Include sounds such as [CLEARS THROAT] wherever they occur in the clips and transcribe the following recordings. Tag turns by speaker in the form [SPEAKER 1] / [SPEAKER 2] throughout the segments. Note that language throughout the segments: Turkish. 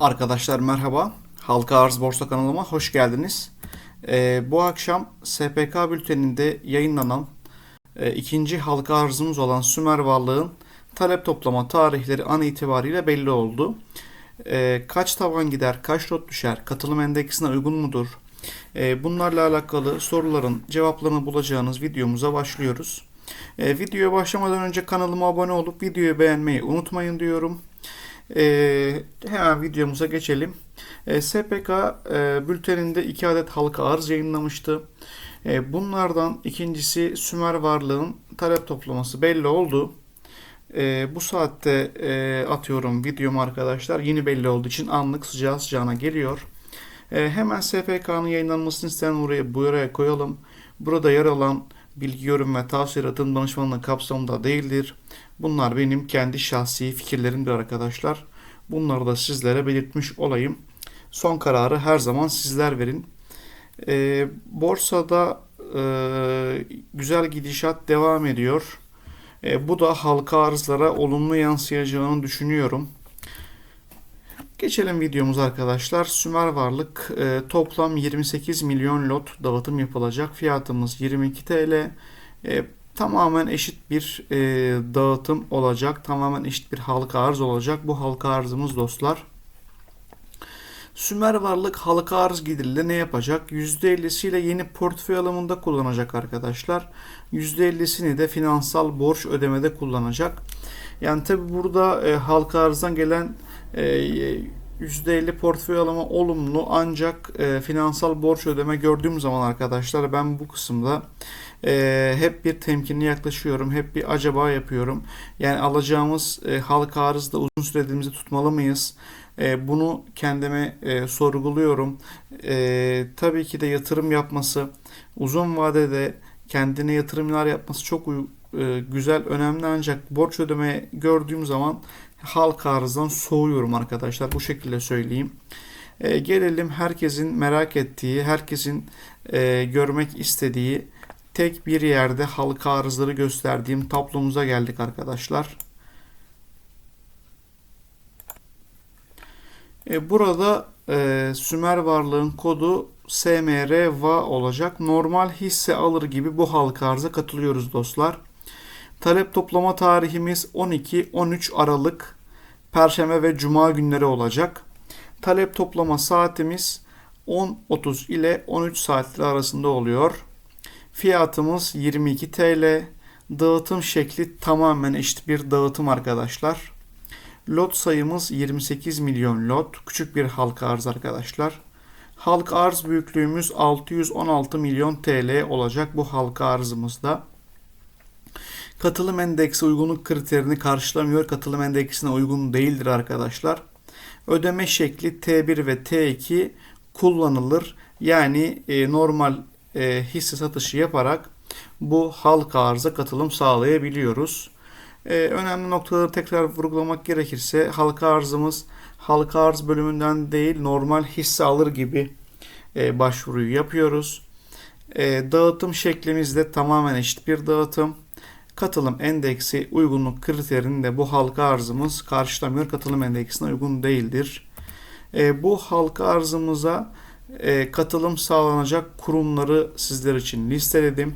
[SPEAKER 1] Arkadaşlar merhaba. Halka Arz Borsa kanalıma hoş geldiniz. Ee, bu akşam SPK bülteninde yayınlanan e, ikinci halka arzımız olan Sümer Varlığın talep toplama tarihleri an itibariyle belli oldu. Ee, kaç tavan gider, kaç lot düşer, katılım endeksine uygun mudur? Ee, bunlarla alakalı soruların cevaplarını bulacağınız videomuza başlıyoruz. Ee, videoya başlamadan önce kanalıma abone olup videoyu beğenmeyi unutmayın diyorum. Ee, hemen videomuza geçelim. Ee, SPK e, bülteninde iki adet halka arz yayınlamıştı. Ee, bunlardan ikincisi Sümer Varlığın talep toplaması belli oldu. Ee, bu saatte e, atıyorum videomu arkadaşlar. Yeni belli olduğu için anlık sıcağı sıcağına geliyor. Ee, hemen SPK'nın yayınlanmasını isteyen oraya buraya koyalım. Burada yer alan bilgi, yorum ve tavsiyelatın danışmanlığı kapsamında değildir. Bunlar benim kendi şahsi fikirlerimdir arkadaşlar. Bunları da sizlere belirtmiş olayım. Son kararı her zaman sizler verin. Ee, borsada e, güzel gidişat devam ediyor. E, bu da halka arzlara olumlu yansıyacağını düşünüyorum. Geçelim videomuz arkadaşlar. Sümer Varlık e, toplam 28 milyon lot dağıtım yapılacak. Fiyatımız 22 TL. E, tamamen eşit bir e, dağıtım olacak. Tamamen eşit bir halka arz olacak. Bu halka arzımız dostlar. Sümer Varlık halka arz geliriyle ne yapacak? %50'siyle yeni portföy alımında kullanacak arkadaşlar. %50'sini de finansal borç ödemede kullanacak. Yani tabi burada e, halka arzdan gelen %50 portföy alımı olumlu ancak e, finansal borç ödeme gördüğüm zaman arkadaşlar ben bu kısımda e, hep bir temkinli yaklaşıyorum. Hep bir acaba yapıyorum. Yani alacağımız e, halka arzda uzun süreliğimizi tutmalı mıyız? E, bunu kendime e, sorguluyorum. E, tabii ki de yatırım yapması uzun vadede kendine yatırımlar yapması çok e, güzel, önemli ancak borç ödeme gördüğüm zaman halka arzdan soğuyorum arkadaşlar. Bu şekilde söyleyeyim. E, gelelim herkesin merak ettiği, herkesin e, görmek istediği tek bir yerde halka arzları gösterdiğim tablomuza geldik arkadaşlar. E, burada e, Sümer varlığın kodu SMRVA olacak. Normal hisse alır gibi bu halka arza katılıyoruz dostlar. Talep toplama tarihimiz 12-13 Aralık Perşembe ve Cuma günleri olacak. Talep toplama saatimiz 10.30 ile 13 saatler arasında oluyor. Fiyatımız 22 TL. Dağıtım şekli tamamen eşit bir dağıtım arkadaşlar. Lot sayımız 28 milyon lot. Küçük bir halka arz arkadaşlar. Halka arz büyüklüğümüz 616 milyon TL olacak bu halka arzımızda. Katılım endeksi uygunluk kriterini karşılamıyor. Katılım endeksine uygun değildir arkadaşlar. Ödeme şekli T1 ve T2 kullanılır. Yani e, normal e, hisse satışı yaparak bu halka arza katılım sağlayabiliyoruz. E, önemli noktaları tekrar vurgulamak gerekirse halka arzımız halka arz bölümünden değil normal hisse alır gibi e, başvuruyu yapıyoruz. E, dağıtım şeklimiz de tamamen eşit bir dağıtım. Katılım endeksi uygunluk kriterini de bu halka arzımız karşılamıyor. Katılım endeksine uygun değildir. E, bu halka arzımıza e, katılım sağlanacak kurumları sizler için listeledim.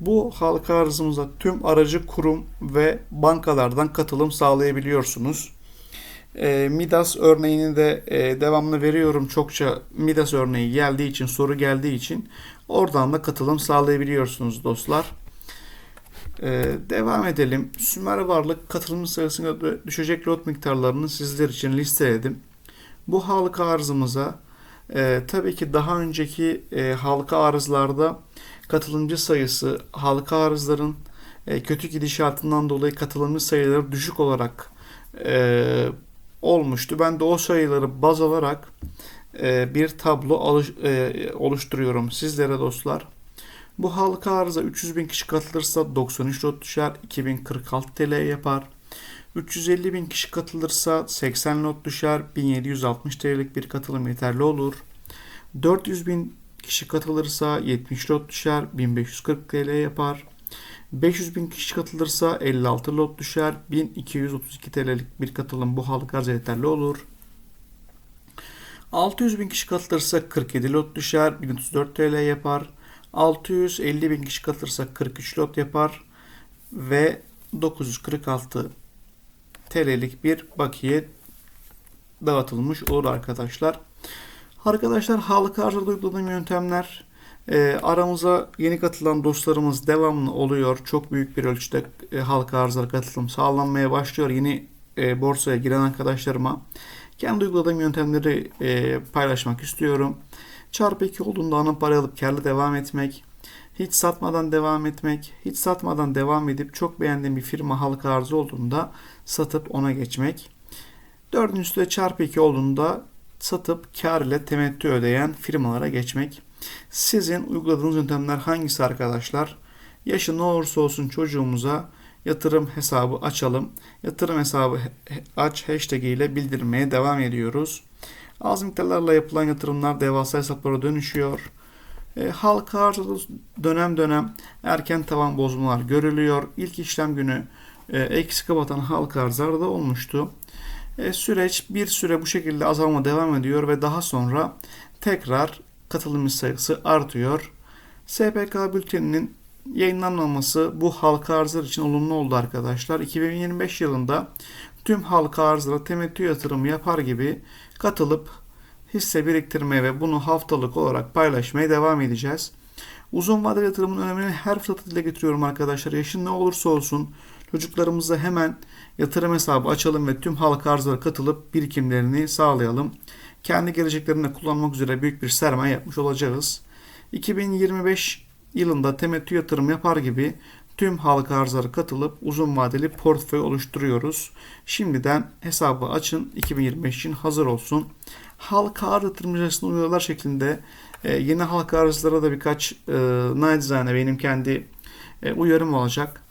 [SPEAKER 1] Bu halka arzımıza tüm aracı kurum ve bankalardan katılım sağlayabiliyorsunuz. E, Midas örneğini de e, devamlı veriyorum. Çokça Midas örneği geldiği için, soru geldiği için oradan da katılım sağlayabiliyorsunuz dostlar. Ee, devam edelim. Sümer varlık katılım sayısına düşecek lot miktarlarını sizler için listeledim. Bu halka arzımıza e, tabii ki daha önceki e, halka arzlarda katılımcı sayısı halka arzların e, kötü gidişatından dolayı katılımcı sayıları düşük olarak e, olmuştu. Ben de o sayıları baz alarak e, bir tablo alış, e, oluşturuyorum sizlere dostlar. Bu halka arıza 300 bin kişi katılırsa 93 lot düşer, 2046 TL yapar. 350 bin kişi katılırsa 80 lot düşer, 1760 TL'lik bir katılım yeterli olur. 400 bin kişi katılırsa 70 lot düşer, 1540 TL yapar. 500 bin kişi katılırsa 56 lot düşer, 1232 TL'lik bir katılım bu halka arz yeterli olur. 600 bin kişi katılırsa 47 lot düşer. 1034 TL yapar. 650 bin kişi katılırsa 43 lot yapar. Ve 946 TL'lik bir bakiye dağıtılmış olur arkadaşlar. Arkadaşlar halka arzda uyguladığım yöntemler e, aramıza yeni katılan dostlarımız devamlı oluyor. Çok büyük bir ölçüde e, halka arzlara katılım sağlanmaya başlıyor. Yeni e, borsaya giren arkadaşlarıma kendi uyguladığım yöntemleri e, paylaşmak istiyorum. Çarpı 2 olduğunda ana para alıp karlı devam etmek. Hiç satmadan devam etmek. Hiç satmadan devam edip çok beğendiğim bir firma halka arzı olduğunda satıp ona geçmek. Dördüncüsü de çarpı 2 olduğunda satıp kar ile temettü ödeyen firmalara geçmek. Sizin uyguladığınız yöntemler hangisi arkadaşlar? Yaşı ne olursa olsun çocuğumuza yatırım hesabı açalım. Yatırım hesabı he- aç hashtag ile bildirmeye devam ediyoruz. Az miktarlarla yapılan yatırımlar devasa hesaplara dönüşüyor. E, halka arzda dönem dönem erken tavan bozmalar görülüyor. İlk işlem günü e, eksi kapatan halka arzlarda olmuştu. E, süreç bir süre bu şekilde azalma devam ediyor ve daha sonra tekrar katılımcı sayısı artıyor. SPK bülteninin yayınlanmaması bu halka arzlar için olumlu oldu arkadaşlar. 2025 yılında tüm halka arzlara temettü yatırımı yapar gibi katılıp hisse biriktirmeye ve bunu haftalık olarak paylaşmaya devam edeceğiz. Uzun vadeli yatırımın önemini her fırsatta dile getiriyorum arkadaşlar. Yaşın ne olursa olsun çocuklarımıza hemen yatırım hesabı açalım ve tüm halka arzlara katılıp birikimlerini sağlayalım. Kendi geleceklerinde kullanmak üzere büyük bir sermaye yapmış olacağız. 2025 yılında temettü yatırım yapar gibi tüm halka arzlara katılıp uzun vadeli portföy oluşturuyoruz. Şimdiden hesabı açın 2025 için hazır olsun. Halka arz yatırımcısına uyarılar şeklinde e, yeni halka arzlara da birkaç e, nacizane benim kendi e, uyarım olacak.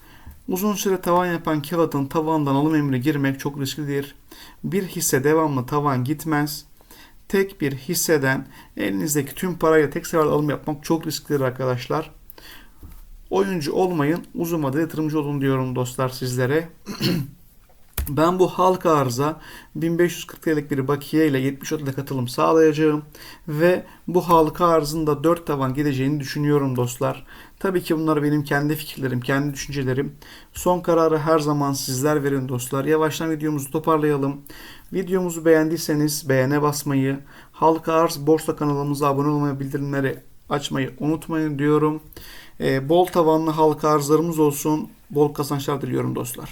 [SPEAKER 1] Uzun süre tavan yapan kağıdın tavandan alım emri girmek çok risklidir. Bir hisse devamlı tavan gitmez. Tek bir hisseden elinizdeki tüm parayla tek seferde alım yapmak çok risklidir arkadaşlar. Oyuncu olmayın, uzun vadeli yatırımcı olun diyorum dostlar sizlere. [CLEARS THROAT] Ben bu halka arıza 1540 TL'lik bir bakiye ile 70 ile katılım sağlayacağım ve bu halka arzın da 4 tavan gideceğini düşünüyorum dostlar. Tabii ki bunlar benim kendi fikirlerim, kendi düşüncelerim. Son kararı her zaman sizler verin dostlar. Yavaştan videomuzu toparlayalım. Videomuzu beğendiyseniz beğene basmayı, halka arz borsa kanalımıza abone olmayı, bildirimleri açmayı unutmayın diyorum. Ee, bol tavanlı halka arzlarımız olsun. Bol kazançlar diliyorum dostlar.